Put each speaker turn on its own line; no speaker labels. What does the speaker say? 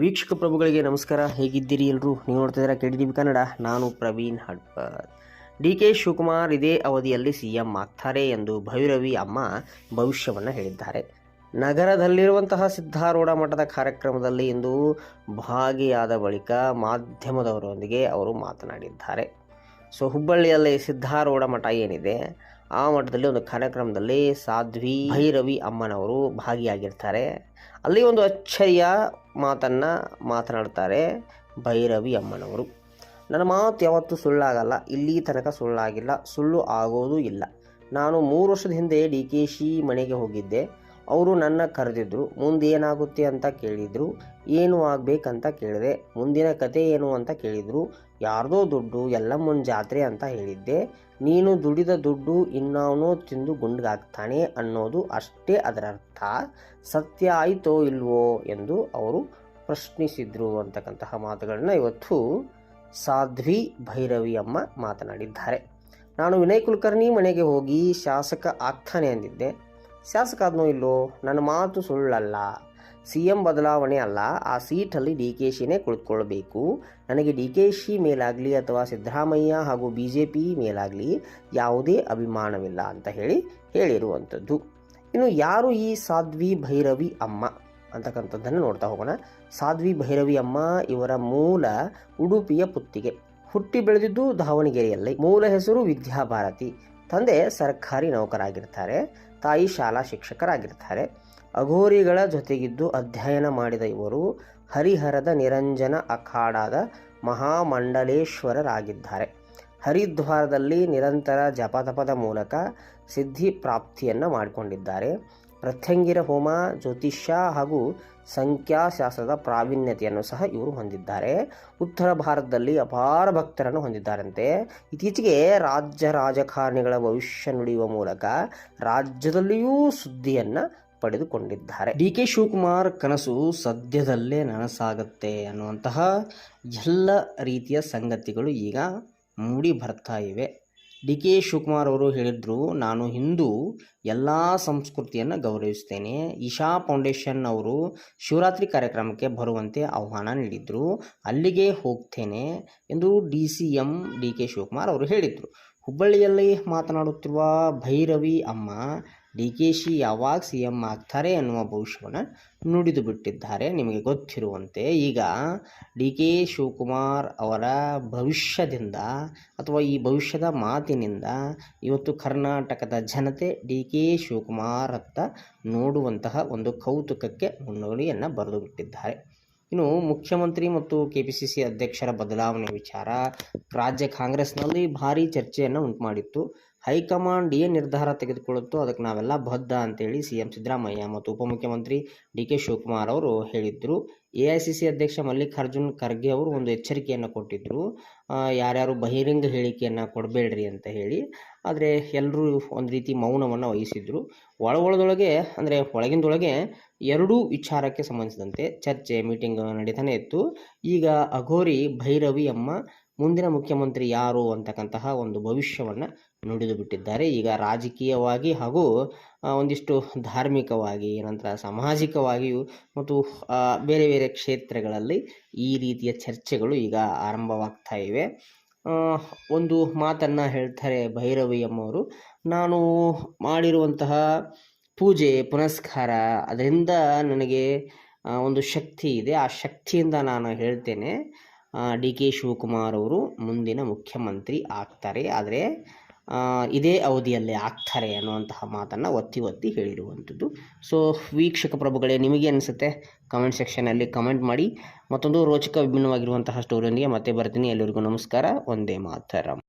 ವೀಕ್ಷಕ ಪ್ರಭುಗಳಿಗೆ ನಮಸ್ಕಾರ. ಹೇಗಿದ್ದೀರಿ ಎಲ್ಲರೂ ನೀವು ನೋಡ್ತಿದ್ದೀರಾ ಕೆಡಿ ಕನ್ನಡ. ನಾನು ಪ್ರವೀಣ್ ಹಡ್ಪರ್ ಡಿ ಕೆ ಶಿವಕುಮಾರ್ ಇದೇ ಅವಧಿಯಲ್ಲಿ ಸಿ ಎಂ ಆಗ್ತಾರೆ ಎಂದು ಭೈರವಿ ಅಮ್ಮ ಭವಿಷ್ಯವನ್ನು ಹೇಳಿದ್ದಾರೆ. ನಗರದಲ್ಲಿರುವಂತಹ ಸಿದ್ಧಾರೂಢ ಮಠದ ಕಾರ್ಯಕ್ರಮದಲ್ಲಿ ಇಂದು ಭಾಗಿಯಾದ ಬಳಿಕ ಮಾಧ್ಯಮದವರೊಂದಿಗೆ ಅವರು ಮಾತನಾಡಿದ್ದಾರೆ. ಸೊ, ಹುಬ್ಬಳ್ಳಿಯಲ್ಲಿ ಸಿದ್ಧಾರೂಢ ಮಠ ಏನಿದೆ? ಆ ಮಟ್ಟದಲ್ಲಿ ಒಂದು ಕಾರ್ಯಕ್ರಮದಲ್ಲಿ ಸಾಧ್ವಿ ಭೈರವಿ ಅಮ್ಮನವರು ಭಾಗಿಯಾಗಿರ್ತಾರೆ. ಅಲ್ಲಿ ಒಂದು ಅಚ್ಚರಿಯ ಮಾತನ್ನು ಮಾತನಾಡ್ತಾರೆ ಭೈರವಿ ಅಮ್ಮನವರು. ನನ್ನ ಮಾತು ಯಾವತ್ತೂ ಸುಳ್ಳಾಗಲ್ಲ, ಇಲ್ಲಿ ತನಕ ಸುಳ್ಳಾಗಿಲ್ಲ, ಸುಳ್ಳು ಆಗೋದು ಇಲ್ಲ. ನಾನು ಮೂರು ವರ್ಷದ ಹಿಂದೆ ಡಿ ಕೆ ಶಿ ಮನೆಗೆ ಹೋಗಿದ್ದೆ. ಅವರು ನನ್ನ ಕರೆದಿದ್ರು ಮುಂದೇನಾಗುತ್ತೆ ಅಂತ ಕೇಳಿದರು, ಏನು ಆಗಬೇಕಂತ ಕೇಳಿದೆ. ಮುಂದಿನ ಕತೆ ಏನು ಅಂತ ಕೇಳಿದರು, ಯಾರ್ದೋ ದುಡ್ಡು ಎಲ್ಲಮ್ಮನ ಜಾತ್ರೆ ಅಂತ ಹೇಳಿದ್ದೆ. ನೀನು ದುಡಿದ ದುಡ್ಡು ಇನ್ನಾವನೋ ತಿಂದು ಗುಂಡ್ಗಾಗ್ತಾನೆ ಅನ್ನೋದು ಅಷ್ಟೇ ಅದರ ಅರ್ಥ ಸತ್ಯ ಆಯಿತೋ ಇಲ್ವೋ ಎಂದು ಅವರು ಪ್ರಶ್ನಿಸಿದರು ಅಂತಕ್ಕಂತಹ ಮಾತುಗಳನ್ನ ಇವತ್ತು ಸಾಧ್ವಿ ಭೈರವಿ ಅಮ್ಮ ಮಾತನಾಡಿದ್ದಾರೆ. ನಾನು ವಿನಯ್ ಕುಲಕರ್ಣಿ ಮನೆಗೆ ಹೋಗಿ ಶಾಸಕ ಆಗ್ತಾನೆ ಅಂದಿದ್ದೆ. ಶಾಸಕ ಇಲ್ಲೋ, ನನ್ನ ಮಾತು ಸುಳ್ಳಲ್ಲ. ಸಿ ಎಂ ಬದಲಾವಣೆ ಅಲ್ಲ, ಆ ಸೀಟಲ್ಲಿ ಡಿ ಕೆ ಶಿನೇ ಕುಳಿತುಕೊಳ್ಬೇಕು. ನನಗೆ ಡಿ ಕೆ ಶಿ ಮೇಲಾಗಲಿ ಅಥವಾ ಸಿದ್ದರಾಮಯ್ಯ ಹಾಗೂ ಬಿ ಜೆ ಪಿ ಮೇಲಾಗಲಿ ಯಾವುದೇ ಅಭಿಮಾನವಿಲ್ಲ ಅಂತ ಹೇಳಿ ಹೇಳಿರುವಂಥದ್ದು. ಇನ್ನು ಯಾರು ಈ ಸಾಧ್ವಿ ಭೈರವಿ ಅಮ್ಮ ಅಂತಕ್ಕಂಥದ್ದನ್ನು ನೋಡ್ತಾ ಹೋಗೋಣ. ಸಾಧ್ವಿ ಭೈರವಿ ಅಮ್ಮ ಇವರ ಮೂಲ ಉಡುಪಿಯ ಪುತ್ತಿಗೆ. ಹುಟ್ಟಿ ಬೆಳೆದಿದ್ದು ದಾವಣಗೆರೆಯಲ್ಲಿ. ಮೂಲ ಹೆಸರು ವಿದ್ಯಾಭಾರತಿ. ತಂದೆ ಸರ್ಕಾರಿ ನೌಕರಾಗಿರ್ತಾರೆ, ತಾಯಿ ಶಾಲಾ ಶಿಕ್ಷಕರಾಗಿರ್ತಾರೆ. ಅಘೋರಿಗಳ ಜೊತೆಗಿದ್ದು ಅಧ್ಯಯನ ಮಾಡಿದ ಇವರು ಹರಿಹರದ ನಿರಂಜನ ಅಖಾಡದ ಮಹಾಮಂಡಲೇಶ್ವರರಾಗಿದ್ದಾರೆ. ಹರಿದ್ವಾರದಲ್ಲಿ ನಿರಂತರ ಜಪತಪದ ಮೂಲಕ ಸಿದ್ಧಿ ಪ್ರಾಪ್ತಿಯನ್ನು ಮಾಡಿಕೊಂಡಿದ್ದಾರೆ. ಪ್ರತ್ಯಂಗಿರ ಹೋಮ, ಜ್ಯೋತಿಷ್ಯ ಹಾಗೂ ಸಂಖ್ಯಾಶಾಸ್ತ್ರದ ಪ್ರಾವೀಣ್ಯತೆಯನ್ನು ಸಹ ಇವರು ಹೊಂದಿದ್ದಾರೆ. ಉತ್ತರ ಭಾರತದಲ್ಲಿ ಅಪಾರ ಭಕ್ತರನ್ನು ಹೊಂದಿದ್ದಾರಂತೆ. ಇತ್ತೀಚೆಗೆ ರಾಜ್ಯ ರಾಜಕಾರಣಿಗಳ ಭವಿಷ್ಯ ನುಡಿಯುವ ಮೂಲಕ ರಾಜ್ಯದಲ್ಲಿಯೂ ಸುದ್ದಿಯನ್ನು ಪಡೆದುಕೊಂಡಿದ್ದಾರೆ. ಡಿ. ಕೆ. ಶಿವಕುಮಾರ್ ಕನಸು ಸದ್ಯದಲ್ಲೇ ನನಸಾಗುತ್ತೆ ಅನ್ನುವಂತಹ ಎಲ್ಲ ರೀತಿಯ ಸಂಗತಿಗಳು ಈಗ ಮೂಡಿ ಬರ್ತಾ ಇವೆ. ಡಿ ಕೆ ಶಿವಕುಮಾರ್ ಅವರು ಹೇಳಿದ್ರು, ನಾನು ಹಿಂದೂ, ಎಲ್ಲ ಸಂಸ್ಕೃತಿಯನ್ನು ಗೌರವಿಸ್ತೇನೆ. ಇಶಾ ಫೌಂಡೇಶನ್ ಅವರು ಶಿವರಾತ್ರಿ ಕಾರ್ಯಕ್ರಮಕ್ಕೆ ಬರುವಂತೆ ಆಹ್ವಾನ ನೀಡಿದ್ರು. ಅಲ್ಲಿಗೆ ಹೋಗ್ತೇನೆ ಎಂದು D C M D K Shivakumar ಅವರು ಹೇಳಿದರು. ಹುಬ್ಬಳ್ಳಿಯಲ್ಲಿ ಮಾತನಾಡುತ್ತಿರುವ ಭೈರವಿ ಅಮ್ಮ ಡಿ ಕೆ ಶಿ ಯಾವಾಗ ಸಿ ಎಂ ಆಗ್ತಾರೆ ಅನ್ನುವ ಭವಿಷ್ಯವನ್ನು ನುಡಿದು ಬಿಟ್ಟಿದ್ದಾರೆ. ನಿಮಗೆ ಗೊತ್ತಿರುವಂತೆ ಈಗ ಡಿ ಕೆ ಶಿವಕುಮಾರ್ ಅವರ ಭವಿಷ್ಯದಿಂದ ಅಥವಾ ಈ ಭವಿಷ್ಯದ ಮಾತಿನಿಂದ ಇವತ್ತು ಕರ್ನಾಟಕದ ಜನತೆ ಡಿ ಕೆ ಶಿವಕುಮಾರ್ ಅತ್ತ ನೋಡುವಂತಹ ಒಂದು ಕೌತುಕಕ್ಕೆ ಮುನ್ನುಡಿಯನ್ನು ಬರೆದು ಬಿಟ್ಟಿದ್ದಾರೆ. ಇನ್ನು ಮುಖ್ಯಮಂತ್ರಿ ಮತ್ತು ಕೆ ಪಿ ಸಿ ಸಿ ಅಧ್ಯಕ್ಷರ ಬದಲಾವಣೆ ವಿಚಾರ. ರಾಜ್ಯ ಕಾಂಗ್ರೆಸ್ನಲ್ಲಿ ಭಾರಿ ಚರ್ಚೆಯನ್ನು ಉಂಟು ಮಾಡಿತ್ತು ಹೈಕಮಾಂಡ್ ಏನು ನಿರ್ಧಾರ ತೆಗೆದುಕೊಳ್ಳುತ್ತೋ ಅದಕ್ಕೆ ನಾವೆಲ್ಲ ಬದ್ಧ ಅಂತೇಳಿ ಸಿ ಎಂ ಸಿದ್ದರಾಮಯ್ಯ ಮತ್ತು ಉಪಮುಖ್ಯಮಂತ್ರಿ ಡಿ ಕೆ ಶಿವಕುಮಾರ್ ಅವರು ಹೇಳಿದರು. ಎ ಐ ಸಿ ಸಿ ಅಧ್ಯಕ್ಷ ಮಲ್ಲಿಕಾರ್ಜುನ್ ಖರ್ಗೆ ಅವರು ಒಂದು ಎಚ್ಚರಿಕೆಯನ್ನು ಕೊಟ್ಟಿದ್ದರು ಯಾರ್ಯಾರು ಬಹಿರಂಗ ಹೇಳಿಕೆಯನ್ನು ಕೊಡಬೇಡ್ರಿ ಅಂತ ಹೇಳಿ. ಆದರೆ ಎಲ್ಲರೂ ಒಂದು ರೀತಿ ಮೌನವನ್ನು ವಹಿಸಿದ್ರು. ಒಳ ಒಳದೊಳಗೆ ಅಂದರೆ ಒಳಗಿಂದೊಳಗೆ ಎರಡೂ ವಿಚಾರಕ್ಕೆ ಸಂಬಂಧಿಸಿದಂತೆ ಚರ್ಚೆ, ಮೀಟಿಂಗ್ ನಡೀತಾನೆ ಇತ್ತು. ಈಗ ಅಘೋರಿ ಭೈರವಿ ಅಮ್ಮ ಮುಂದಿನ ಮುಖ್ಯಮಂತ್ರಿ ಯಾರು ಅಂತಕ್ಕಂತಹ ಒಂದು ಭವಿಷ್ಯವನ್ನು ನುಡಿದು ಬಿಟ್ಟಿದ್ದಾರೆ. ಈಗ ರಾಜಕೀಯವಾಗಿ ಹಾಗೂ ಒಂದಿಷ್ಟು ಧಾರ್ಮಿಕವಾಗಿ, ನಂತರ ಸಾಮಾಜಿಕವಾಗಿಯೂ ಮತ್ತು ಬೇರೆ ಬೇರೆ ಕ್ಷೇತ್ರಗಳಲ್ಲಿ ಈ ರೀತಿಯ ಚರ್ಚೆಗಳು ಈಗ ಆರಂಭವಾಗ್ತಾ ಇವೆ. ಒಂದು ಮಾತನ್ನು ಹೇಳ್ತಾರೆ ಭೈರವಿ ಎಂಬವರು ನಾನು ಮಾಡಿರುವಂತಹ ಪೂಜೆ, ಪುನಸ್ಕಾರ, ಅದರಿಂದ ನನಗೆ ಒಂದು ಶಕ್ತಿ ಇದೆ. ಆ ಶಕ್ತಿಯಿಂದ ನಾನು ಹೇಳ್ತೇನೆ. ಡಿ ಕೆ ಶಿವಕುಮಾರ್ ಅವರು ಮುಂದಿನ ಮುಖ್ಯಮಂತ್ರಿ ಆಗ್ತಾರೆ. ಆದರೆ ಇದೇ ಅವಧಿಯಲ್ಲೇ ಆಗ್ತಾರೆ ಅನ್ನುವಂತಹ ಮಾತನ್ನು ಒತ್ತಿ ಒತ್ತಿ ಹೇಳಿರುವಂಥದ್ದು. ಸೊ ವೀಕ್ಷಕ ಪ್ರಭುಗಳೇ, ನಿಮಗೆ ಅನಿಸುತ್ತೆ? ಕಮೆಂಟ್ ಸೆಕ್ಷನಲ್ಲಿ ಕಮೆಂಟ್ ಮಾಡಿ. ಮತ್ತೊಂದು ರೋಚಕ ವಿಭಿನ್ನವಾಗಿರುವಂತಹ ಸ್ಟೋರಿಯೊಂದಿಗೆ ಮತ್ತೆ ಬರ್ತೀನಿ. ಎಲ್ಲರಿಗೂ ನಮಸ್ಕಾರ. ಒಂದೇ ಮಾತರಂ.